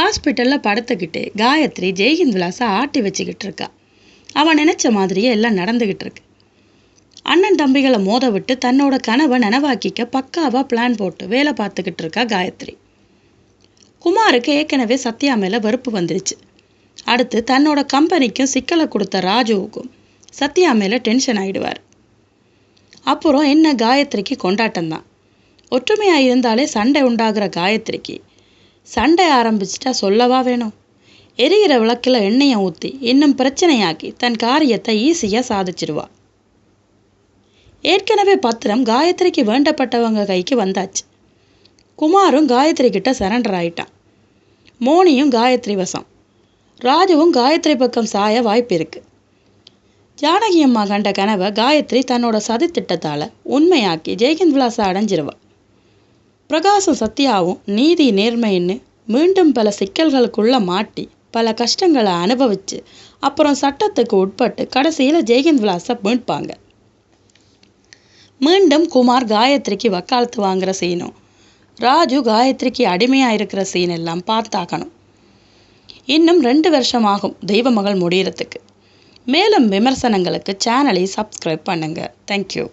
ஹாஸ்பிட்டலில் படுத்துக்கிட்டு காயத்ரி ஜெய்ஹிந்த் விலாசை ஆட்டி வச்சுக்கிட்டு இருக்கா. அவன் நினச்ச மாதிரியே எல்லாம் நடந்துக்கிட்டு இருக்கு. அண்ணன் தம்பிகளை மோத விட்டு தன்னோட கனவை நனவாக்கிக்க பக்காவாக பிளான் போட்டு வேலை பார்த்துக்கிட்டு இருக்கா காயத்ரி. குமாருக்கு ஏற்கனவே சத்யா மேலே வெறுப்பு வந்துருச்சு. அடுத்து தன்னோட கம்பெனிக்கும் சிக்கலை கொடுத்த ராஜுவுக்கும் சத்யா மேலே டென்ஷன் ஆகிடுவார் அப்புறம் என்ன காயத்ரிக்கு கொண்டாட்டம் தான் ஒற்றுமையாக இருந்தாலே சண்டை உண்டாகிற காயத்ரிக்கு சண்டை ஆரம்பிச்சிட்டா சொல்லவா வேணும்? எரிகிற விளக்கில் எண்ணெயை ஊற்றி இன்னும் பிரச்சனையாக்கி தன் காரியத்தை ஈஸியாக சாதிச்சிடுவா ஏற்கனவே பத்திரம் காயத்ரிக்கு வேண்டப்பட்டவங்க கைக்கு வந்தாச்சு. குமாரும் காயத்ரி கிட்ட சரண்டர் ஆயிட்டான். மோனியும் காயத்ரி வசம். ராஜுவும் காயத்ரி பக்கம் சாய வாய்ப்பு இருக்கு. ஜானகி அம்மா கண்ட கனவை காயத்ரி தன்னோட சதி திட்டத்தால் உண்மையாக்கி ஜெய்ஹிந்த் விலாசை அடைஞ்சிருவாள் பிரகாசம் சத்யாவும் நீதி நேர்மைன்னு மீண்டும் பல சிக்கல்களுக்குள்ளே மாட்டி பல கஷ்டங்களை அனுபவிச்சு அப்புறம் சட்டத்துக்கு உட்பட்டு கடைசியில் ஜெய்ஹிந்த் விலாசை மீட்பாங்க. மீண்டும் குமார் காயத்ரிக்கு வக்காலத்து வாங்குற சீனும் ராஜு காயத்ரிக்கு அடிமையாக இருக்கிற சீன் எல்லாம் பார்த்தாக்கணும் இன்னும் ரெண்டு வருஷம் ஆகும் தெய்வ மகள் முடியறதுக்கு. மேலும் விமர்சனங்களுக்கு சேனலை சப்ஸ்கிரைப் பண்ணுங்கள் தேங்க்யூ